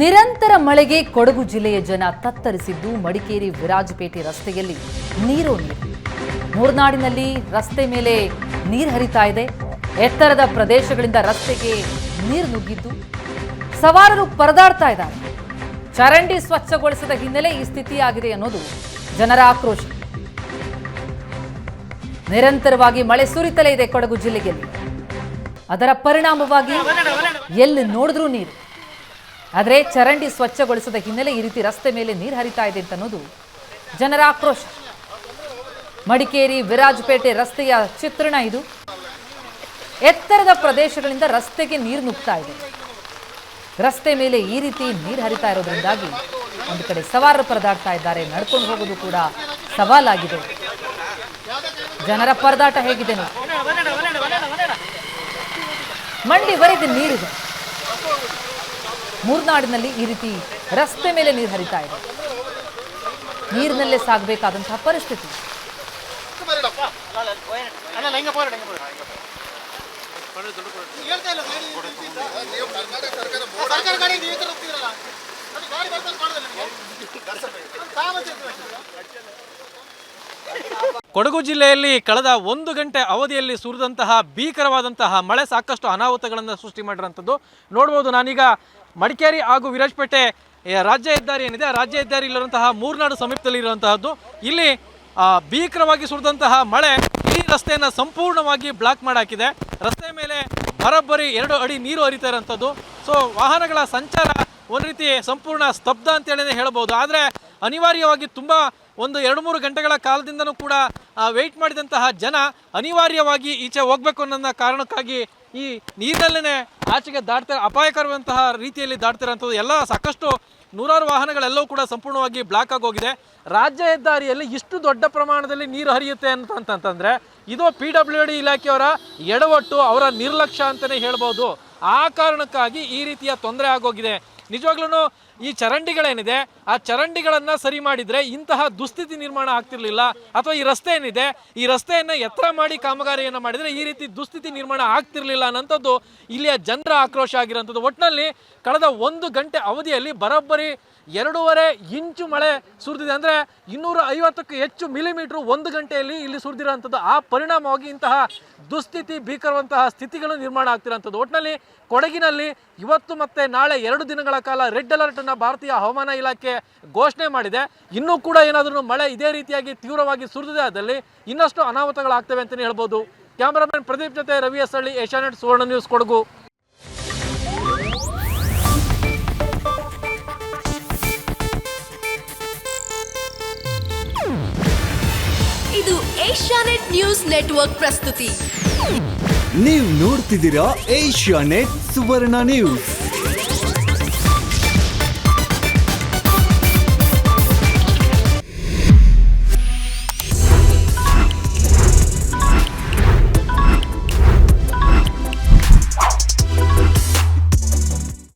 ನಿರಂತರ ಮಳೆಗೆ ಕೊಡಗು ಜಿಲ್ಲೆಯ ಜನ ತತ್ತರಿಸಿದ್ದು ಮಡಿಕೇರಿ, ವಿರಾಜಪೇಟೆ ರಸ್ತೆಯಲ್ಲಿ ನೀರು ಮೂರ್ನಾಡಿನಲ್ಲಿ ರಸ್ತೆ ಮೇಲೆ ನೀರು ಹರಿತಾ ಇದೆ. ಎತ್ತರದ ಪ್ರದೇಶಗಳಿಂದ ರಸ್ತೆಗೆ ನೀರು ನುಗ್ಗಿದ್ದು ಸವಾರರು ಪರದಾಡ್ತಾ ಇದ್ದಾರೆ. ಚರಂಡಿ ಸ್ವಚ್ಛಗೊಳಿಸದ ಹಿನ್ನೆಲೆ ಈ ಸ್ಥಿತಿಯಾಗಿದೆ ಅನ್ನೋದು ಜನರ ಆಕ್ರೋಶ. ನಿರಂತರವಾಗಿ ಮಳೆ ಸುರಿತಲೇ ಇದೆ ಕೊಡಗು ಜಿಲ್ಲೆಯಲ್ಲಿ. ಅದರ ಪರಿಣಾಮವಾಗಿ ಎಲ್ಲಿ ನೋಡಿದ್ರೂ ನೀರು. ಆದರೆ ಚರಂಡಿ ಸ್ವಚ್ಛಗೊಳಿಸದ ಹಿನ್ನೆಲೆ ಈ ರೀತಿ ರಸ್ತೆ ಮೇಲೆ ನೀರು ಹರಿತಾ ಇದೆ ಅಂತ ಅನ್ನೋದು ಜನರ ಆಕ್ರೋಶ. ಮಡಿಕೇರಿ, ವಿರಾಜಪೇಟೆ ರಸ್ತೆಯ ಚಿತ್ರಣ ಇದು. ಎತ್ತರದ ಪ್ರದೇಶಗಳಿಂದ ರಸ್ತೆಗೆ ನೀರು ನುಗ್ತಾ ಇದೆ. ರಸ್ತೆ ಮೇಲೆ ಈ ರೀತಿ ನೀರು ಹರಿತಾ ಇರೋದ್ರಿಂದಾಗಿ ಒಂದು ಕಡೆ ಸವಾರರು ಪರದಾಡ್ತಾ ಇದ್ದಾರೆ, ನಡ್ಕೊಂಡು ಹೋಗೋದು ಕೂಡ ಸವಾಲಾಗಿದೆ. ಜನರ ಪರದಾಟ ಹೇಗಿದೆ ಮಂಡಿ ಬರೀದು ನೀರಿದೆ. ಮೂರ್ನಾಡಿನಲ್ಲಿ ಈ ರೀತಿ ರಸ್ತೆ ಮೇಲೆ ನೀರು ಹರಿತಾ ಇದೆ. ನೀರಿನಲ್ಲೇ ಸಾಗಬೇಕಾದಂತಹ ಪರಿಸ್ಥಿತಿ. ಕೊಡಗು ಜಿಲ್ಲೆಯಲ್ಲಿ ಕಳೆದ ಒಂದು ಗಂಟೆ ಅವಧಿಯಲ್ಲಿ ಸುರಿದಂತಹ ಭೀಕರವಾದಂತಹ ಮಳೆ ಸಾಕಷ್ಟು ಅನಾಹುತಗಳನ್ನು ಸೃಷ್ಟಿ ಮಾಡಿರೋಂಥದ್ದು ನೋಡ್ಬೋದು ನಾನೀಗ ಮಡಿಕೇರಿ ಹಾಗೂ ವಿರಾಜಪೇಟೆ ರಾಜ್ಯ ಹೆದ್ದಾರಿ ಏನಿದೆ ಆ ರಾಜ್ಯ ಹೆದ್ದಾರಿ ಇಲ್ಲಿರುವಂತಹ ಮೂರ್ನಾಡು ಸಮೀಪದಲ್ಲಿ ಇರುವಂತಹದ್ದು. ಇಲ್ಲಿ ಭೀಕರವಾಗಿ ಸುರಿದಂತಹ ಮಳೆ ಈ ರಸ್ತೆಯನ್ನು ಸಂಪೂರ್ಣವಾಗಿ ಬ್ಲಾಕ್ ಮಾಡಾಕಿದೆ. ರಸ್ತೆ ಮೇಲೆ ಬರೋಬ್ಬರಿ ಎರಡು ಅಡಿ ನೀರು ಹರಿತಾ ಇರೋಂಥದ್ದು ಸೊ, ವಾಹನಗಳ ಸಂಚಾರ ಒಂದು ರೀತಿ ಸಂಪೂರ್ಣ ಸ್ತಬ್ಧ ಅಂತೇಳಿ ಹೇಳ್ಬೋದು ಆದರೆ, ಅನಿವಾರ್ಯವಾಗಿ ತುಂಬ ಒಂದು ಎರಡು ಮೂರು ಗಂಟೆಗಳ ಕಾಲದಿಂದನೂ ಕೂಡ ವೆಯ್ಟ್ ಮಾಡಿದಂತಹ ಜನ ಅನಿವಾರ್ಯವಾಗಿ ಈಚೆ ಹೋಗ್ಬೇಕು ಅನ್ನೋ ಕಾರಣಕ್ಕಾಗಿ ಈ ನೀರಿನಲ್ಲೇ ಆಚೆಗೆ ದಾಟ್ತಾ ಅಪಾಯಕರವಂತಹ ರೀತಿಯಲ್ಲಿ ದಾಟ್ತಿರೋಂಥದ್ದು. ಎಲ್ಲ ಸಾಕಷ್ಟು ನೂರಾರು ವಾಹನಗಳೆಲ್ಲವೂ ಕೂಡ ಸಂಪೂರ್ಣವಾಗಿ ಬ್ಲಾಕ್ ಆಗೋಗಿದೆ ರಾಜ್ಯ ಹೆದ್ದಾರಿಯಲ್ಲಿ ಇಷ್ಟು ದೊಡ್ಡ ಪ್ರಮಾಣದಲ್ಲಿ ನೀರು ಹರಿಯುತ್ತೆ ಅಂತ ಅಂತಂತಂದ್ರೆ ಇದು ಪಿ ಡಬ್ಲ್ಯೂ ಡಿ ಇಲಾಖೆಯವರ ಎಡವಟ್ಟು ಅವರ ನಿರ್ಲಕ್ಷ್ಯ ಅಂತಲೇ ಹೇಳ್ಬೋದು. ಆ ಕಾರಣಕ್ಕಾಗಿ ಈ ರೀತಿಯ ತೊಂದರೆ ಆಗೋಗಿದೆ. ನಿಜವಾಗ್ಲೂ ಈ ಚರಂಡಿಗಳೇನಿದೆ, ಆ ಚರಂಡಿಗಳನ್ನು ಸರಿ ಮಾಡಿದ್ರೆ ಇಂತಹ ದುಸ್ಥಿತಿ ನಿರ್ಮಾಣ ಆಗ್ತಿರ್ಲಿಲ್ಲ, ಅಥವಾ ಈ ರಸ್ತೆ ಏನಿದೆ, ಈ ರಸ್ತೆಯನ್ನು ಎತ್ತರ ಮಾಡಿ ಕಾಮಗಾರಿಯನ್ನು ಮಾಡಿದ್ರೆ ಈ ರೀತಿ ದುಸ್ಥಿತಿ ನಿರ್ಮಾಣ ಆಗ್ತಿರ್ಲಿಲ್ಲ ಅನ್ನೋಂಥದ್ದು ಇಲ್ಲಿಯ ಜನರ ಆಕ್ರೋಶ ಆಗಿರೋಂಥದ್ದು. ಒಟ್ಟಿನಲ್ಲಿ ಕಳೆದ ಒಂದು ಗಂಟೆ ಅವಧಿಯಲ್ಲಿ ಬರೋಬ್ಬರಿ ಎರಡೂವರೆ ಇಂಚು ಮಳೆ ಸುರಿದಿದೆ. ಅಂದರೆ ಇನ್ನೂರ ಐವತ್ತಕ್ಕೂ ಹೆಚ್ಚು ಮಿಲಿಮೀಟರ್ ಒಂದು ಗಂಟೆಯಲ್ಲಿ ಇಲ್ಲಿ ಸುರಿದಿರುವಂಥದ್ದು ಆ ಪರಿಣಾಮವಾಗಿ ಇಂತಹ ದುಸ್ಥಿತಿ ಭೀಕರವಂತಹ ಸ್ಥಿತಿಗಳು ನಿರ್ಮಾಣ ಆಗ್ತಿರೋಂಥದ್ದು. ಒಟ್ಟಿನಲ್ಲಿ ಕೊಡಗಿನಲ್ಲಿ ಇವತ್ತು ಮತ್ತೆ ನಾಳೆ ಎರಡು ದಿನಗಳ ಕಾಲ ರೆಡ್ ಅಲರ್ಟ್ ಅನ್ನ ಭಾರತೀಯ ಹವಾಮಾನ ಇಲಾಖೆ ಘೋಷಣೆ ಮಾಡಿದೆ. ಇನ್ನೂ ಕೂಡ ಏನಾದರೂ ಮಳೆ ಇದೇ ರೀತಿಯಾಗಿ ತೀವ್ರವಾಗಿ ಸುರಿದಿದೆ ಆದಲ್ಲಿ ಇನ್ನಷ್ಟು ಅನಾಹುತಗಳಾಗ್ತವೆ ಅಂತಲೇ ಹೇಳ್ಬೋದು. ಕ್ಯಾಮರಾಮನ್ ಪ್ರದೀಪ್ ಜೊತೆ ರವಿ ಎಸ್ ಹಳ್ಳಿ ಏಷ್ಯಾನೆಟ್ ಸುವರ್ಣ ನ್ಯೂಸ್ ಕೊಡಗು. ಇದು ಏಷ್ಯಾನೆಟ್ ನ್ಯೂಸ್ ನೆಟ್ವರ್ಕ್ ಪ್ರಸ್ತುತಿ. ನೀವು ನೋಡ್ತಿದ್ದೀರಾ ಏಷ್ಯಾ ನೆಟ್ ಸುವರ್ಣ ನ್ಯೂಸ್.